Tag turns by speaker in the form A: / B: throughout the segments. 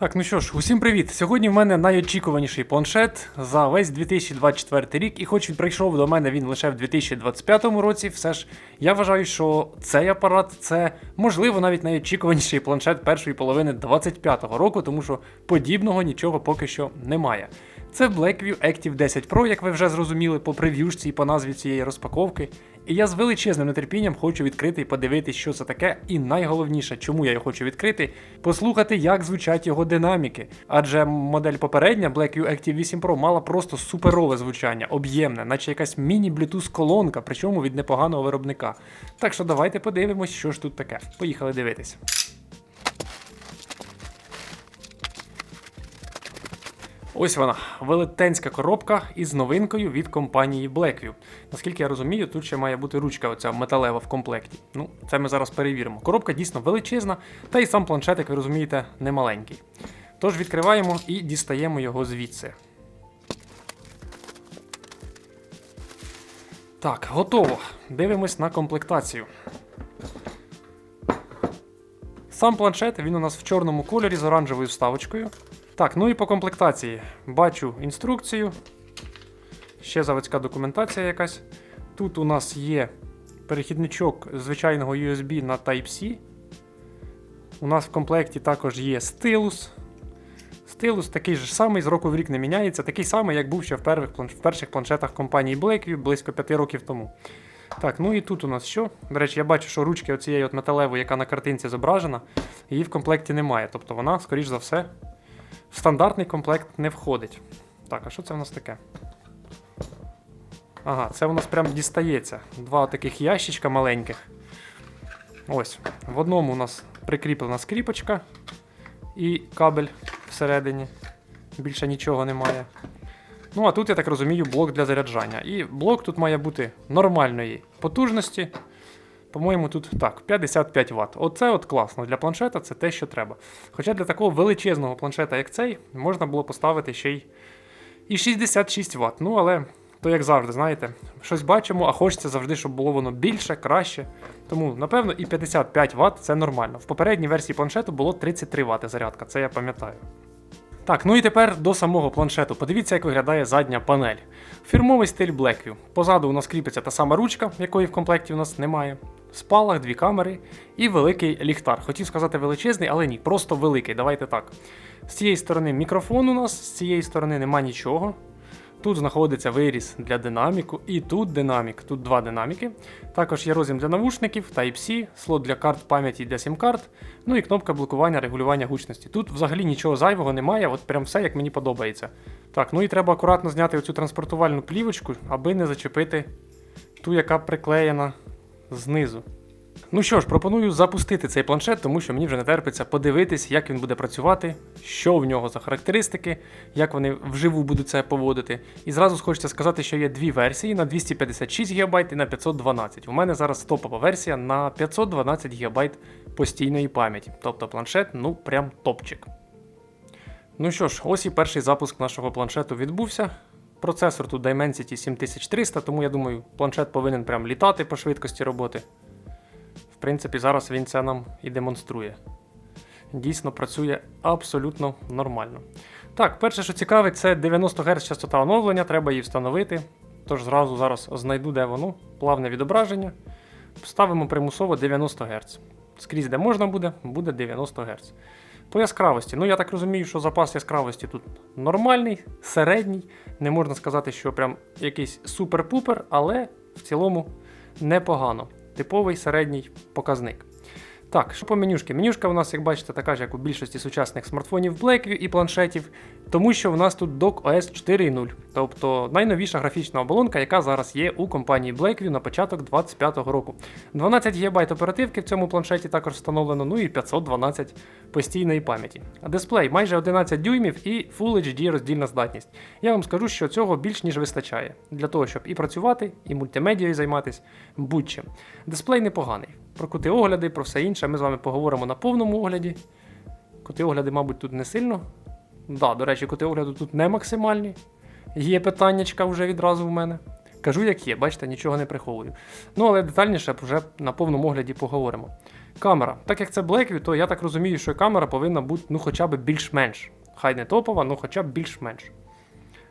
A: Так, ну що ж, усім привіт! Сьогодні в мене найочікуваніший планшет за весь 2024 рік, і хоч він прийшов до мене він лише в 2025 році, все ж я вважаю, що цей апарат це можливо навіть найочікуваніший планшет першої половини 2025 року, тому що подібного нічого поки що немає. Це Blackview Active 10 Pro, як ви вже зрозуміли по прев'юшці і по назві цієї розпаковки. І я з величезним нетерпінням хочу відкрити і подивитись, що це таке. І найголовніше, чому я його хочу відкрити, послухати, як звучать його динаміки. Адже модель попередня Blackview Active 8 Pro мала просто суперове звучання, об'ємне, наче якась міні-блютуз колонка, причому від непоганого виробника. Так що давайте подивимось, що ж тут таке. Поїхали дивитись. Ось вона, велетенська коробка із новинкою від компанії Blackview. Наскільки я розумію, тут ще має бути ручка оця металева в комплекті. Ну, це ми зараз перевіримо. Коробка дійсно величезна, та й сам планшет, як ви розумієте, не маленький. Тож відкриваємо і дістаємо його звідси. Так, готово. Дивимось на комплектацію. Сам планшет він у нас в чорному кольорі з оранжевою вставочкою. Так, ну і по комплектації. Бачу інструкцію. Ще заводська документація якась. Тут у нас є перехідничок звичайного USB на Type-C. У нас в комплекті також є стилус. Стилус такий ж самий, з року в рік не міняється, такий самий, як був ще в, планш- в перших планшетах компанії Blackview близько 5 років тому. Так, ну і тут у нас що? До речі, я бачу, що ручки оцієї от металевої, яка на картинці зображена, її в комплекті немає. Тобто вона, скоріш за все, в стандартний комплект не входить. Так, а що це у нас таке? Ага, це у нас прям дістається. Два таких ящичка маленьких. Ось. В одному у нас прикріплена скріпочка і кабель всередині. Більше нічого немає. Ну, а тут, я так розумію, блок для заряджання. І блок тут має бути нормальної потужності. По-моєму, тут так, 55 Вт. Оце от класно. Для планшета це те, що треба. Хоча для такого величезного планшета, як цей, можна було поставити ще й і 66 Вт. Ну, але то як завжди, знаєте, щось бачимо, а хочеться завжди, щоб було воно більше, краще. Тому, напевно, і 55 Вт це нормально. В попередній версії планшету було 33 Вт зарядка, це я пам'ятаю. Так, ну і тепер до самого планшету. Подивіться, як виглядає задня панель. Фірмовий стиль Blackview. Позаду у нас кріпиться та сама ручка, якої в комплекті у нас немає. Спалах, дві камери і великий ліхтар. Хотів сказати величезний, але ні, просто великий. Давайте так. З цієї сторони мікрофон у нас, з цієї сторони нема нічого. Тут знаходиться виріз для динаміку, і тут динамік, тут два динаміки. Також є роз'єм для навушників, Type-C, слот для карт пам'яті для сім-карт, ну і кнопка блокування регулювання гучності. Тут взагалі нічого зайвого немає, от прям все як мені подобається. Так, ну і треба акуратно зняти оцю транспортувальну плівочку, аби не зачепити ту, яка приклеєна знизу. Ну що ж, пропоную запустити цей планшет, тому що мені вже не терпиться подивитись, як він буде працювати, що в нього за характеристики, як вони вживу будуть це поводити. І зразу хочеться сказати, що є дві версії на 256 ГБ і на 512. У мене зараз топова версія на 512 ГБ постійної пам'яті. Тобто планшет, ну прям топчик. Ну що ж, ось і перший запуск нашого планшету відбувся. Процесор тут Dimensity 7300, тому я думаю, планшет повинен прям літати по швидкості роботи. В принципі, зараз він це нам і демонструє. Дійсно працює абсолютно нормально. Так, перше, що цікавить, це 90 Гц частота оновлення, треба її встановити. Тож зразу зараз знайду, де воно, плавне відображення. Ставимо примусово 90 Гц. Скрізь, де можна буде, буде 90 Гц. По яскравості. Ну, я так розумію, що запас яскравості тут нормальний, середній. Не можна сказати, що прям якийсь супер-пупер, але в цілому непогано. Типовий середній показник. Так, що по менюшки? Менюшка у нас, як бачите, така ж, як у більшості сучасних смартфонів Blackview і планшетів, тому що в нас тут Dock OS 4.0, тобто найновіша графічна оболонка, яка зараз є у компанії Blackview на початок 2025 року. 12 ГБ оперативки в цьому планшеті також встановлено, ну і 512 постійної пам'яті. А дисплей майже 11 дюймів і Full HD роздільна здатність. Я вам скажу, що цього більш ніж вистачає для того, щоб і працювати, і мультимедією займатися будь-чим. Дисплей непоганий. Про кути огляди, про все інше ми з вами поговоримо на повному огляді. Кути огляди, мабуть, тут не сильно. Да, до речі, кути огляду тут не максимальні. Є питаннячка вже відразу в мене. Кажу, як є, бачите, нічого не приховую. Ну, але детальніше вже на повному огляді поговоримо. Камера. Так як це Blackview, то я так розумію, що камера повинна бути ну, хоча б більш-менш. Хай не топова, ну хоча б більш-менш.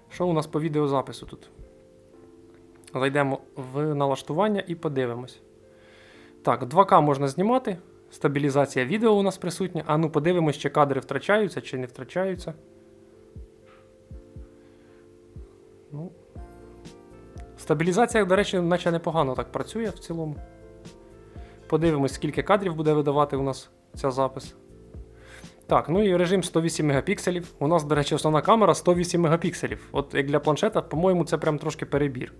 A: Що у нас по відеозапису тут? Зайдемо в налаштування і подивимось. Так, 2К можна знімати. Стабілізація відео у нас присутня. А ну подивимось, чи кадри втрачаються, чи не втрачаються. Ну. Стабілізація, до речі, наче непогано так працює в цілому. Подивимось, скільки кадрів буде видавати у нас ця запис. Так, ну і режим 108 мегапікселів. У нас, до речі, основна камера 108 мегапікселів. От як для планшета, по-моєму, це прям трошки перебір.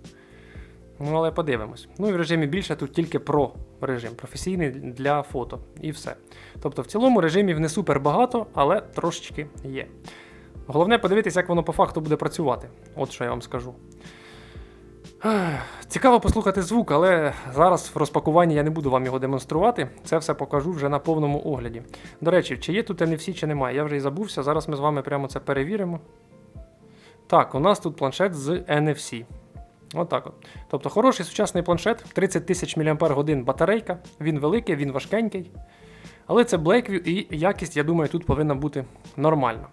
A: Ну, але подивимось. Ну і в режимі більше тут тільки про режим, професійний для фото. І все. Тобто в цілому режимів не супер багато, але трошечки є. Головне подивитися, як воно по факту буде працювати. От що я вам скажу. Цікаво послухати звук, але зараз в розпакуванні я не буду вам його демонструвати. Це все покажу вже на повному огляді. До речі, чи є тут NFC, чи немає. Я вже і забувся. Зараз ми з вами прямо це перевіримо. Так, у нас тут планшет з NFC. Отак от. Тобто хороший сучасний планшет, 30 тисяч мАч батарейка, він великий, він важкенький. Але це Blackview і якість, я думаю, тут повинна бути нормальна.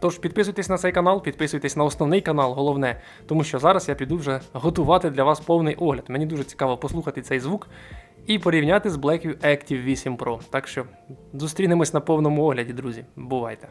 A: Тож підписуйтесь на цей канал, підписуйтесь на основний канал, головне, тому що зараз я піду вже готувати для вас повний огляд. Мені дуже цікаво послухати цей звук і порівняти з Blackview Active 8 Pro. Так що зустрінемось на повному огляді, друзі. Бувайте!